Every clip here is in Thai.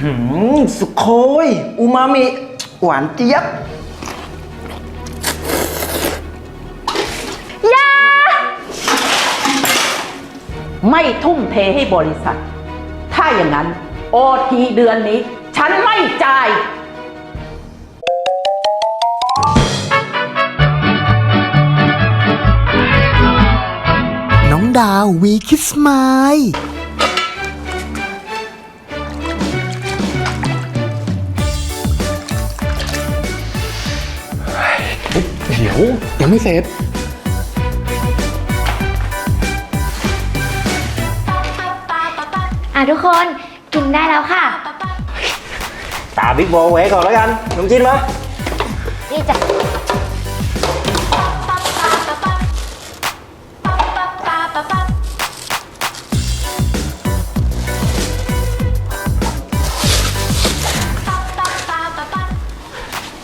หืมสุโคยอูมามิ หวานเจี๊ยบไม่ทุ่มเทให้บริษัท ถ้าอย่างนั้น โอทีเดือนนี้ ฉันไม่จ่าย น้องดาววีคิสไมล์ ดี๋ยวยังไม่เสร็จอะทุกคนกินได้แล้วค่ะ ตาบิ๊กบอลไว้ก่อนแล้วกันขนมจีนมานี่จ้ะ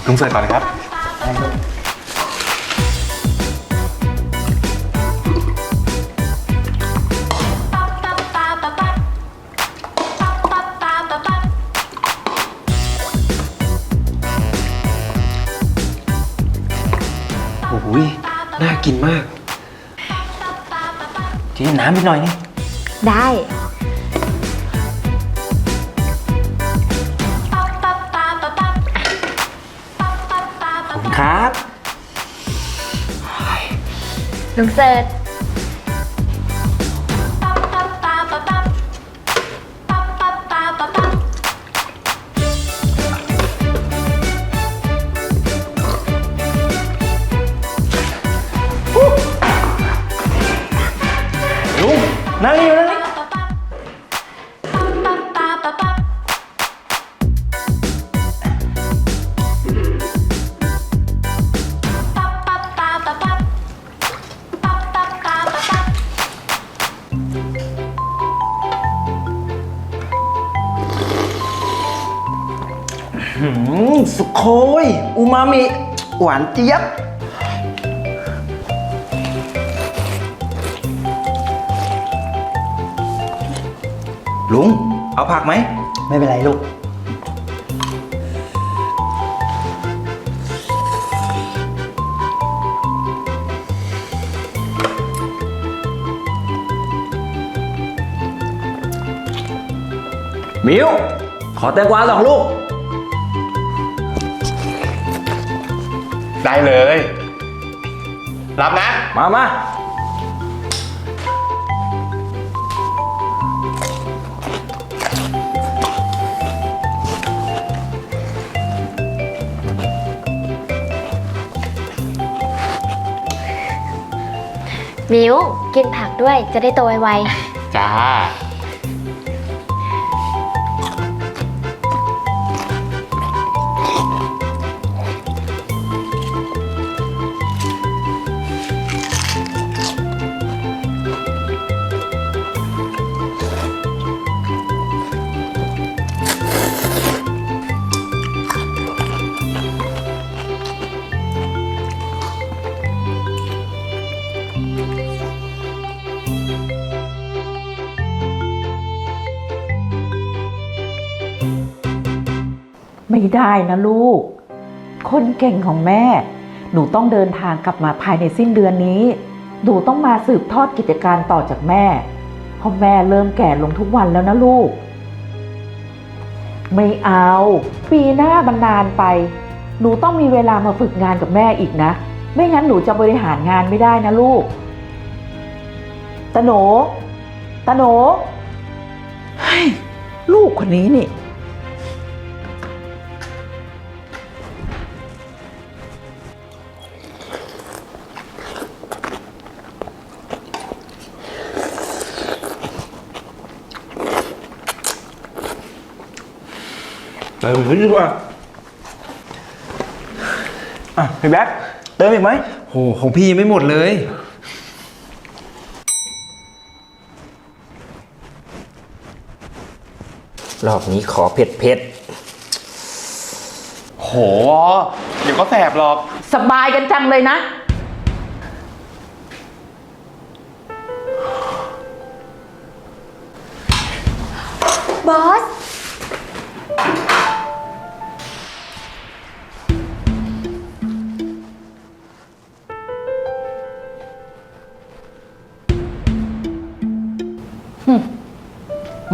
ลุงเสิร์ฟก่อนนะครับ กินมากจีนน้ำนิดหน่อยนี่ ได้ ขอบคุณครับ ลุงเสิร์ช อูมามิหวานเจี๊ยบ ลุง เอาผักไหม ไม่เป็นไรลูก มิวขอแตงกวาสองลูก ได้เลย รับนะ มามามิวกินผักด้วยจะได้โตไวจ้า ได้นะลูก คนเก่งของแม่ หนูต้องเดินทางกลับมาภายในสิ้นเดือนนี้ หนูต้องมาสืบทอดกิจการต่อจากแม่ เพราะแม่เริ่มแก่ลงทุกวันแล้วนะลูก ไม่เอา ปีหน้ามันนานไป หนูต้องมีเวลามาฝึกงานกับแม่อีกนะ ไม่งั้นหนูจะบริหารงานไม่ได้นะลูก ตะโหนตะโหนเฮ้ยลูกคนนี้นี่ เติมอีกดีกว่าอะพี่แบ๊กเติมอีกไหมโหของพี่ยังไม่หมดเลย รอบนี้ขอเผ็ดเผ็ดโห เดี๋ยวก็แสบหรอก สบายกันจังเลยนะ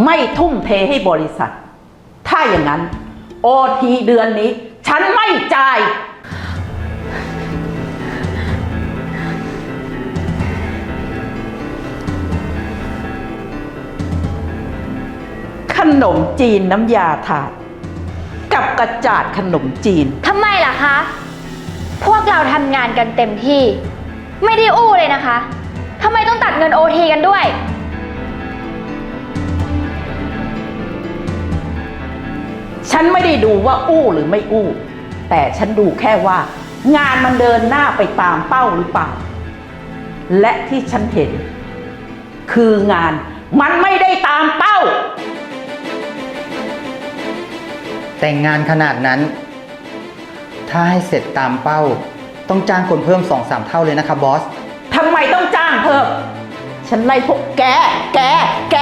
ไม่ทุ่มเทให้บริษัท ถ้าอย่างนั้น โอทีเดือนนี้ ฉันไม่จ่าย ขนมจีนน้ำยาถาด กับกระจาดขนมจีน ทำไมล่ะคะ พวกเราทำงานกันเต็มที่ ไม่ได้อู้เลยนะคะ ทำไมต้องตัดเงินโอทีกันด้วย ฉันไม่ได้ดูว่าอู้หรือไม่อู้ แต่ฉันดูแค่ว่า งานมันเดินหน้าไปตามเป้าหรือเปล่า และที่ฉันเห็น คืองานมันไม่ได้ตามเป้า แต่งงานขนาดนั้น ถ้าให้เสร็จตามเป้า ต้องจ้างคนเพิ่มสองสามเท่าเลยนะครับบอส ทำไมต้องจ้างเพิ่ม ฉันไล่พวกแก แก แก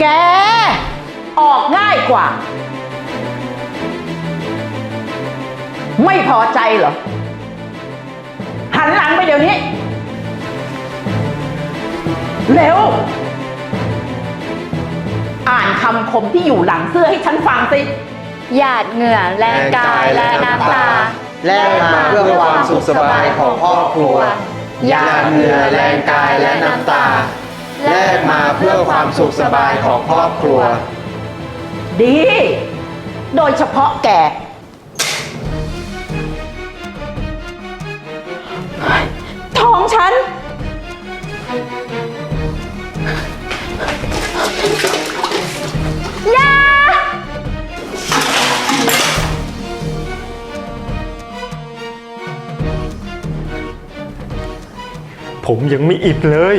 แก ออกง่ายกว่า ไม่พอใจเหรอ หันหลังไปเดี๋ยวนี้ เร็ว อ่านคำคมที่อยู่หลังเสื้อให้ฉันฟังสิ หยาดเหงื่อแรงกายและน้ำตาแลกมาเพื่อความสุขสบายของครอบครัวหยาดเหงื่อแรงกายและน้ำตาแลกมาเพื่อความสุขสบายของครอบครัว ดี โดยเฉพาะแก ท้องฉันผมยังไม่อิดเลย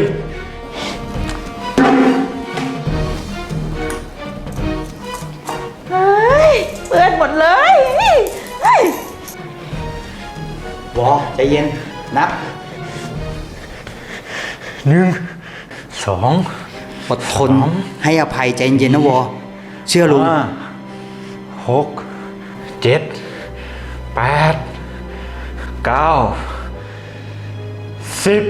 เฮ้ยเปื้อนหมดเลยเฮ้ยวอใจเย็น นับหนึ่งสองอดทน ให้อภัยใจเย็นๆนะวอ เชื่อลุงห้าหกเจ็ดแปดเก้าสิบ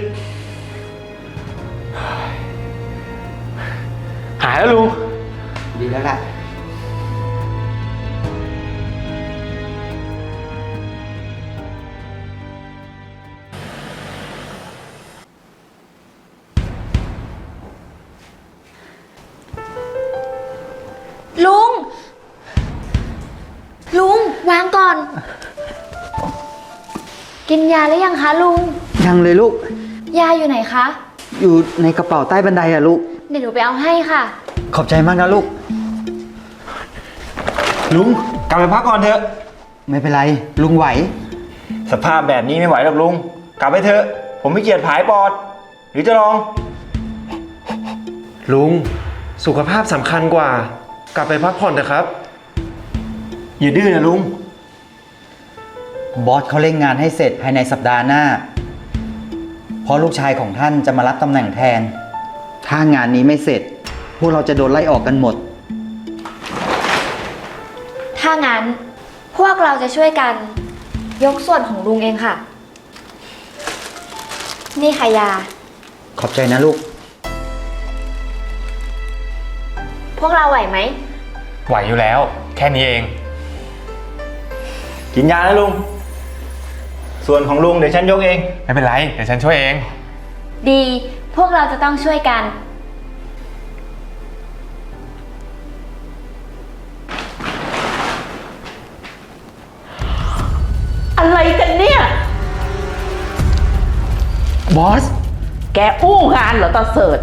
ลุง ลุง วางก่อน กินยาหรือยังคะลุง ยังเลยลูก ยาอยู่ไหนคะ อยู่ในกระเป๋าใต้บันไดอะลูก เดี๋ยวหนูไปเอาให้ค่ะ ขอบใจมากนะลูก ลุงกลับไปพักก่อนเถอะ ไม่เป็นไร ลุงไหว สภาพแบบนี้ไม่ไหวหรอกลุง กลับไปเถอะ ผมไม่เกียจผายปอด หรือจะลอง ลุง สุขภาพสำคัญกว่า กลับไปพักผ่อนเถอะครับ อย่าดื้อนะลุง บอสเขาเร่งงานให้เสร็จภายในสัปดาห์หน้า เพราะลูกชายของท่านจะมารับตำแหน่งแทน ถ้างานนี้ไม่เสร็จ พวกเราจะโดนไล่ออกกันหมด ถ้างั้นพวกเราจะช่วยกันยกส่วนของลุงเองค่ะ นี่ค่ะยา ขอบใจนะลูก พวกเราไหวไหม ไหวอยู่แล้ว แค่นี้เอง กินยานะลุง ส่วนของลุงเดี๋ยวฉันยกเอง ไม่เป็นไร เดี๋ยวฉันช่วยเอง ดี พวกเราจะต้องช่วยกัน อะไรกันเนี่ย บอส แกอู้งานเหรอตาเสิร์ช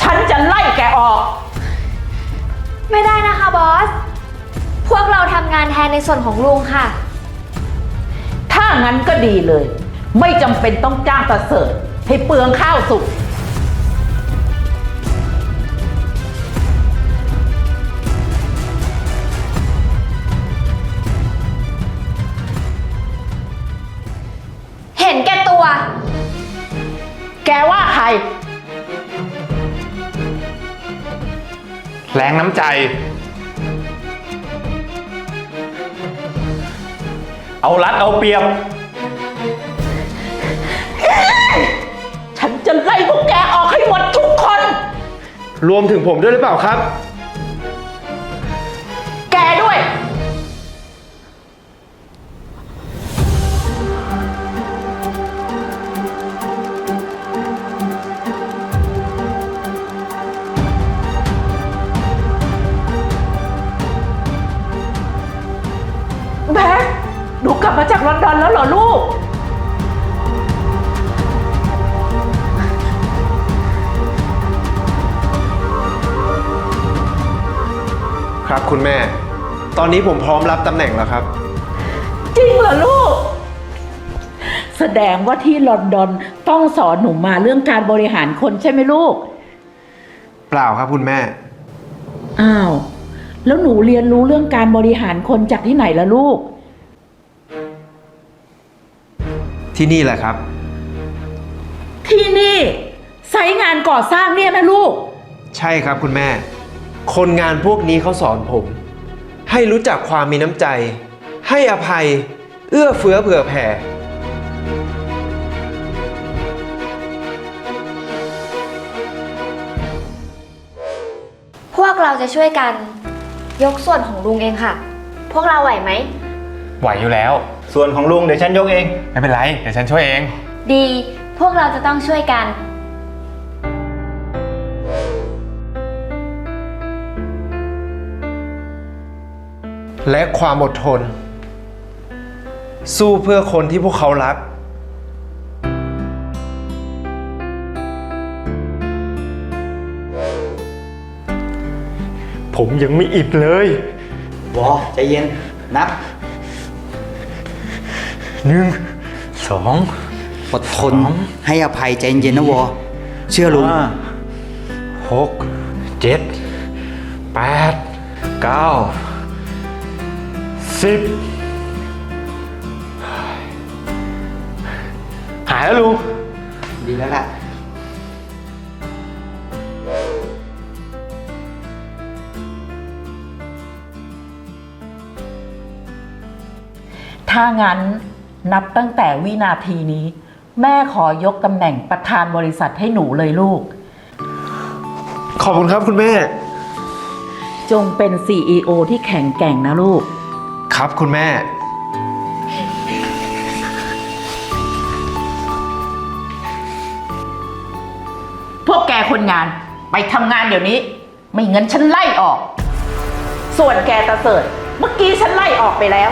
ฉันจะไล่แกออก งานแทนในส่วนของลุงค่ะ ถ้างั้นก็ดีเลย ไม่จำเป็นต้องจ้างตาเสิร์ชให้เปลืองข้าวสุก เห็นแก่ตัว แกว่าใคร แรงน้ำใจ เอารัดเอาเปรียบ ฉันจะไล่พวกแกออกให้หมดทุกคน รวมถึงผมด้วยหรือเปล่าครับ อนนี้ผมพร้อมรับตำแหน่งแล้วครับ จริงเหรอลูก แสดงว่าที่ลอนดอนต้องสอนหนูมาเรื่องการบริหารคนใช่ไหมลูก เปล่าครับคุณแม่ อ้าว แล้วหนูเรียนรู้เรื่องการบริหารคนจากที่ไหนล่ะลูก ที่นี่แหละครับ ที่นี่ไซต์งานก่อสร้างเนี่ยนะลูก ใช่ครับคุณแม่ คนงานพวกนี้เขาสอนผม ให้รู้จักความมีน้ำใจ ให้อภัย เอื้อเฟื้อเผื่อแผ่ พวกเราจะช่วยกัน ยกส่วนของลุงเองค่ะ พวกเราไหวไหม ไหวอยู่แล้ว ส่วนของลุงเดี๋ยวฉันยกเอง ไม่เป็นไร เดี๋ยวฉันช่วยเอง ดี พวกเราจะต้องช่วยกัน และความอดทน สู้เพื่อคนที่พวกเขารัก ผมยังไม่อิดเลย วอใจเย็น นับ หนึ่ง สอง อดทนให้อภัยใจเย็นๆนะวอ เชื่อลุงอ่าหก เจ็ด แปด เก้า สิบหายแล้วลุง ดีแล้วล่ะ ถ้างั้นนับตั้งแต่วินาทีนี้ แม่ขอยกตำแหน่งประธานบริษัทให้หนูเลยลูก ขอบคุณครับคุณแม่ จงเป็น CEO ที่แข็งแกร่งนะลูก ครับคุณแม่ พวกแกคนงานไปทำงานเดี๋ยวนี้ ไม่งั้นฉันไล่ออก ส่วนแกตาเสิร์ตเมื่อกี้ฉันไล่ออกไปแล้ว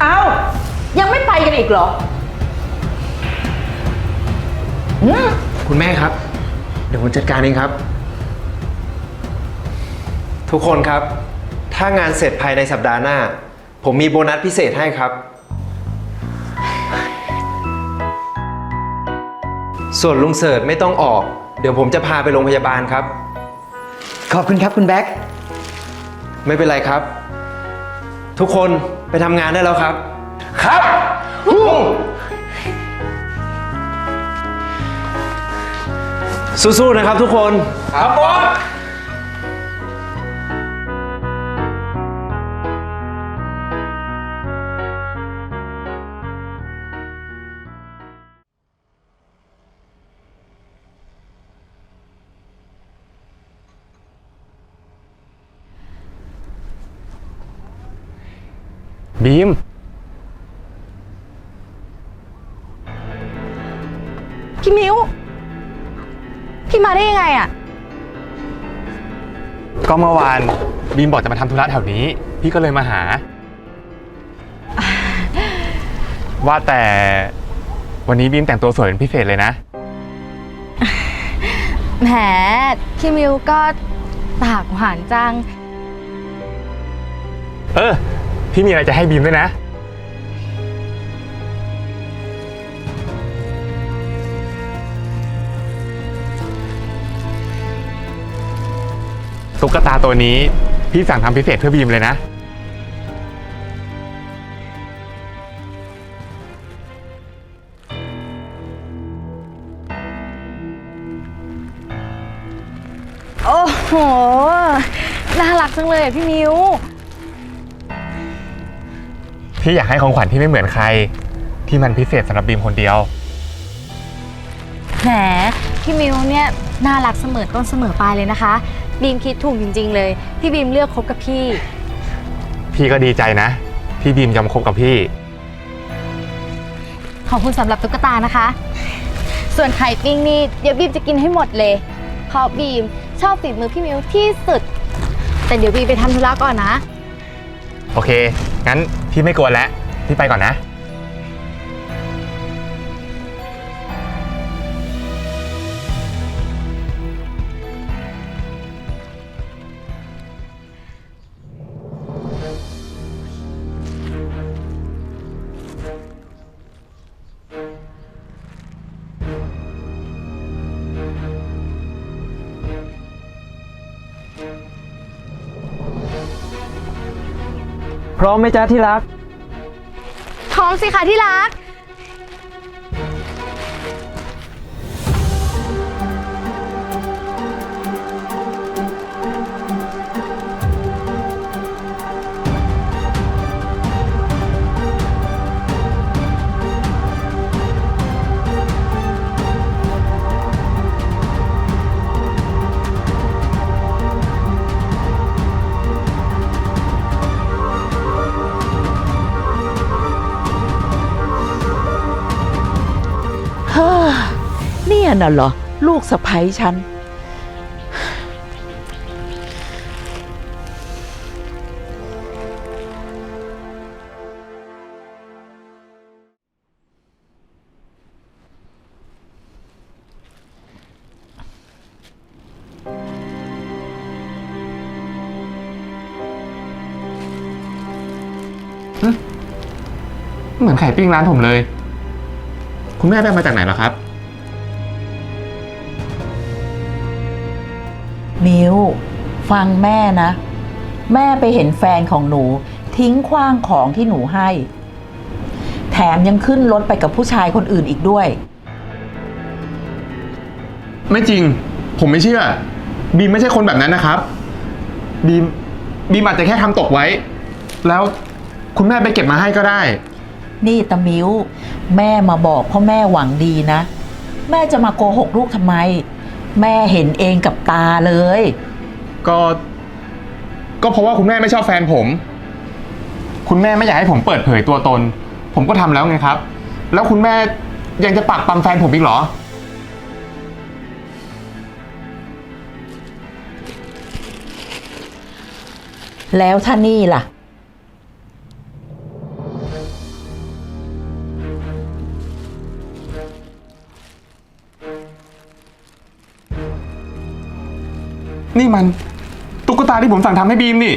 เอา ยังไม่ไปกันอีกเหรออืม คุณแม่ครับเดี๋ยวผมจัดการเองครับ ทุกคนครับ ถ้างานเสร็จภายในสัปดาห์หน้า ผมมีโบนัสพิเศษให้ครับ ส่วนลุงเสิร์ชไม่ต้องออก เดี๋ยวผมจะพาไปโรงพยาบาลครับ ขอบคุณครับคุณแบ็คไม่เป็นไรครับ ทุกคนไปทำงานได้แล้วครับ ครับ สู้ๆนะครับทุกคน ครับบอสบีม พี่มิ้ว พี่มาได้ยังไงอะก็เมื่อวานบีมบอกจะมาทำธุระแถวนี้ พี่ก็เลยมาหา ว่าแต่วันนี้บีมแต่งตัวสวยเป็นพิเศษเลยนะ แหมพี่มิ้วก็ปากหวานจัง เออ พี่มีอะไรจะให้บีมด้วยนะ ตุ๊กตาตัวนี้พี่สั่งทำพิเศษเพื่อบีมเลยนะ โอ้โห น่ารักจังเลยอะพี่มิว พี่อยากให้ของขวัญที่ไม่เหมือนใคร ที่มันพิเศษสำหรับบีมคนเดียว แหม พี่มิวเนี่ย น่ารักเสมอต้นเสมอปลายเลยนะคะ บีมคิดถูกจริง ๆ เลย ที่บีมเลือกคบกับพี่ พี่ก็ดีใจนะ ที่บีมยอมคบกับพี่ ขอบคุณสำหรับตุ๊กตานะคะ ส่วนไข่ปิ้งนี่เดี๋ยวบีมจะกินให้หมดเลย เพราะบีมชอบฝีมือพี่มิวที่สุด แต่เดี๋ยวบีมไปทำธุระก่อนนะ โอเค งั้นพี่ไม่กวนแล้ว พี่ไปก่อนนะ พร้อมไหมจ๊ะที่รัก พร้อมสิคะที่รัก นี่ยน่ะเหรอ ลูกสะใภ้ฉัน เหมือนไข่ปิ้งร้านผมเลย คุณแม่ไปเอามาจากไหนหรอครับ มิวฟังแม่นะ แม่ไปเห็นแฟนของหนูทิ้งขว้างของที่หนูให้ แถมยังขึ้นรถไปกับผู้ชายคนอื่นอีกด้วย ไม่จริง ผมไม่เชื่อ บีมไม่ใช่คนแบบนั้นนะครับ บีมบีมอาจจะแค่ทำตกไว้ แล้วคุณแม่ไปเก็บมาให้ก็ได้ นี่ตะมิวแม่มาบอกเพราะแม่หวังดีนะ แม่จะมาโกหกลูกทำไม แม่เห็นเองกับตาเลย ก็ ก็เพราะว่าคุณแม่ไม่ชอบแฟนผม คุณแม่ไม่อยากให้ผมเปิดเผยตัวตน ผมก็ทำแล้วไงครับ แล้วคุณแม่ยังจะปักปั๊มแฟนผมอีกเหรอ แล้วถ้านี่ล่ะ นี่มันตุ๊กตาที่ผมสั่งทำให้บีมนี่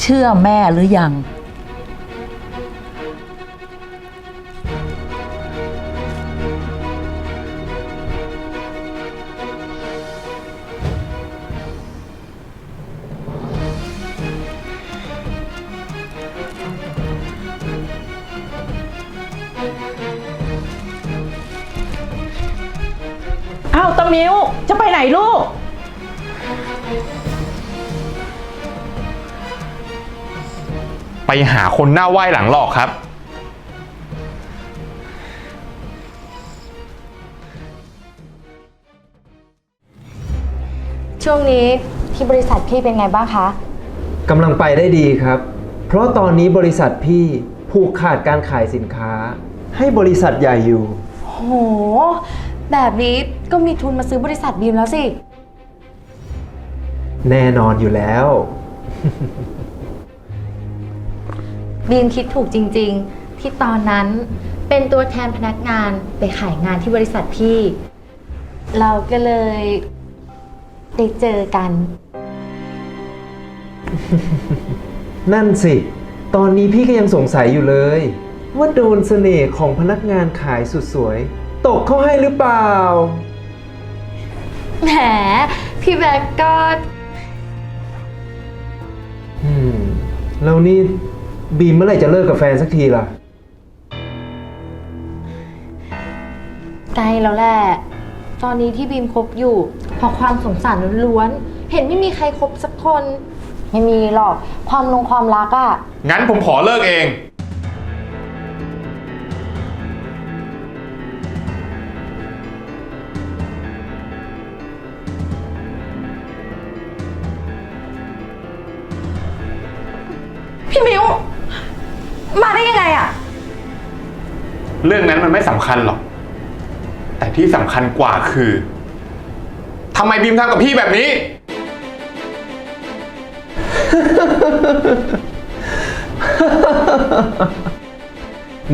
เชื่อแม่หรือยัง หาคนหน้าไหว้หลังหลอกครับ ช่วงนี้ที่บริษัทพี่เป็นไงบ้างคะ กำลังไปได้ดีครับ เพราะตอนนี้บริษัทพี่ผูกขาดการขายสินค้า ให้บริษัทใหญ่อยู่ โห แบบนี้ก็มีทุนมาซื้อบริษัทบีมแล้วสิ แน่นอนอยู่แล้ว บีมคิดถูกจริง ๆ ที่ตอนนั้นเป็นตัวแทนพนักงานไปขายงานที่บริษัทพี่ เราก็เลยได้เจอกัน นั่นสิ ตอนนี้พี่ก็ยังสงสัยอยู่เลย ว่าโดนเสน่ห์ของพนักงานขายสุดสวย ตกเข้าให้หรือเปล่า แหม พี่แบ็กก็ อืม แล้วนี่ บีมเมื่อไหร่จะเลิกกับแฟนสักทีล่ะ ใกล้แล้วแหละ ตอนนี้ที่บีมคบอยู่เพราะความสงสารล้วนๆ เห็นไม่มีใครคบสักคน ไม่มีหรอก ความลงความรักอะงั้นผมขอเลิกเอง มาได้ยังไงอะเรื่องนั้นมันไม่สำคัญหรอก แต่ที่สำคัญกว่าคือทำไมบีมทำกับพี่แบบนี้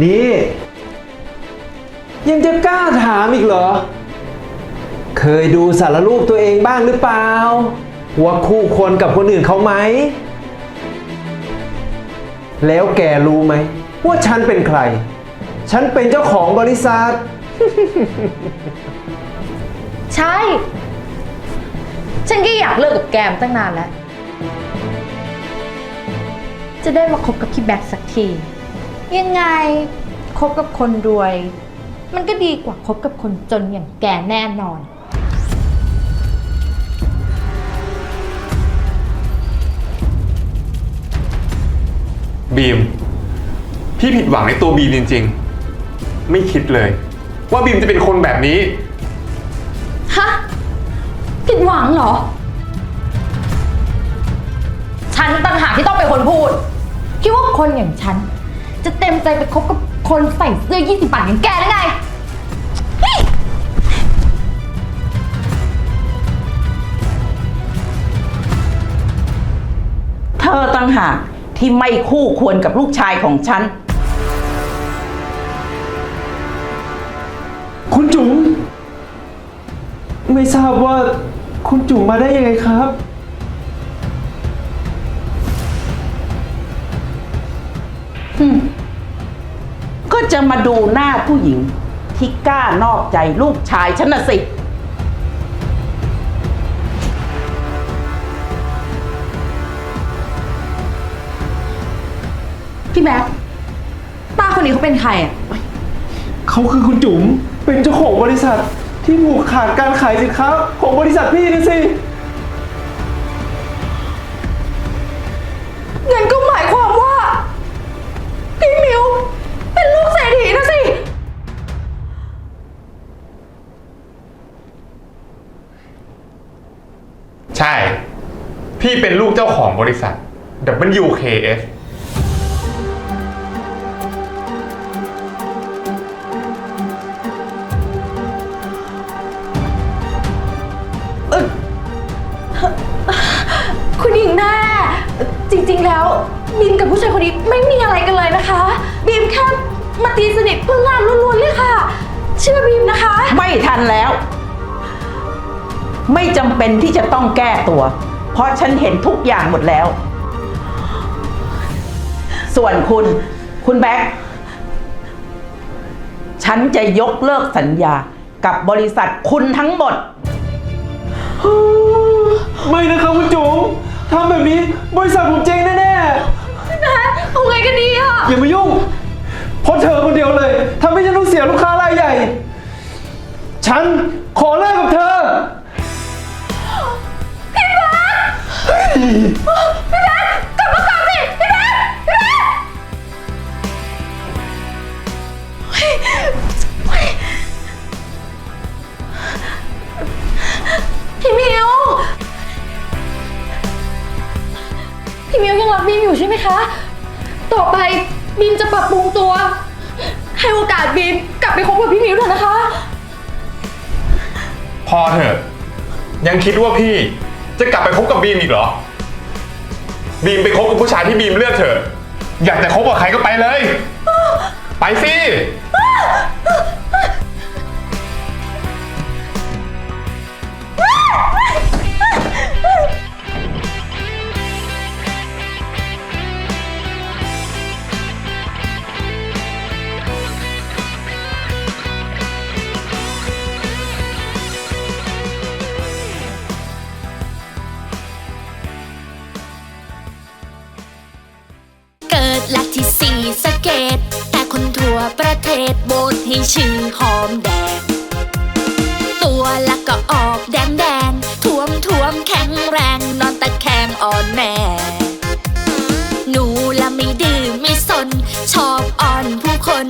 นี่ ยังจะกล้าถามอีกเหรอ เคยดูสารรูปตัวเองบ้างหรือเปล่า ว่าคู่ควรกับคนอื่นเขาไหม แล้วแกรู้ไหม ว่าฉันเป็นใคร ฉันเป็นเจ้าของบริษัท ใช่ ฉันก็อยากเลิกกับแกมตั้งนานแล้ว จะได้มาคบกับพี่แบ็คสักที ยังไงคบกับคนรวย มันก็ดีกว่าคบกับคนจนอย่างแกแน่นอน บีม พี่ผิดหวังในตัวบีมจริง ๆ ไม่คิดเลย ว่าบีมจะเป็นคนแบบนี้ ฮะผิดหวังเหรอ ฉันต่างหากที่ต้องเป็นคนพูด คิดว่าคนอย่างฉัน จะเต็มใจไปคบกับคนใส่เสื้อ 20 บาทอย่างแกได้ไงเฮ้ยเธอต่างหาก ที่ไม่คู่ควรกับลูกชายของฉัน คุณจุ๋มไม่ทราบว่าคุณจุ๋มมาได้ยังไงครับ ก็จะมาดูหน้าผู้หญิงที่กล้านอกใจลูกชายฉันน่ะสิ พี่แบ็คป้าคนนี้เขาเป็นใครอะ เขาคือคุณจุ๋มเป็นเจ้าของบริษัทที่ผูกขาดการขายสินค้าของบริษัทพี่นะสิ งั้นก็หมายความว่า พี่มิว เป็นลูกเศรษฐีนะสิ ใช่ พี่เป็นลูกเจ้าของบริษัท WKF ริงๆแล้วบีมกับผู้ชายคนนี้ไม่มีอะไรกันเลยนะคะบีมแค่มาตีสนิทเพื่องานล้วนๆเลยค่ะ เชื่อบีมนะคะ ไม่ทันแล้ว ไม่จำเป็นที่จะต้องแก้ตัว เพราะฉันเห็นทุกอย่างหมดแล้ว ส่วนคุณ คุณแบ็คฉันจะยกเลิกสัญญากับบริษัทคุณทั้งหมด ไม่นะครับคุณจุ๋ม ทำแบบนี้บริษัทผมเจ๊งแน่นะเอาไงกันดีอะๆ อย่ามายุ่งเพราะเธอคนเดียวเลยทำให้ฉันต้องเสียลูกค้ารายใหญ่ ฉัน คะ ต่อไปบีมจะปรับปรุงตัว ให้โอกาสบีมกลับไปคบกับพี่มิวเถอะนะคะ พอเถอะ ยังคิดว่าพี่จะกลับไปคบกับบีมอีกเหรอ บีมไปคบกับผู้ชายที่บีมเลือกเถอะ อยากจะคบกับใครก็ไปเลย ไปสิ ศโบสให้ชื่อหอมแดง ตัวละก็ออกแดงแดงท่วมท่วมแข็งแรงนอนตะแคงอ่อนแม่หนูละไม่ดื้อไม่สน ชอบอ่อนผู้คน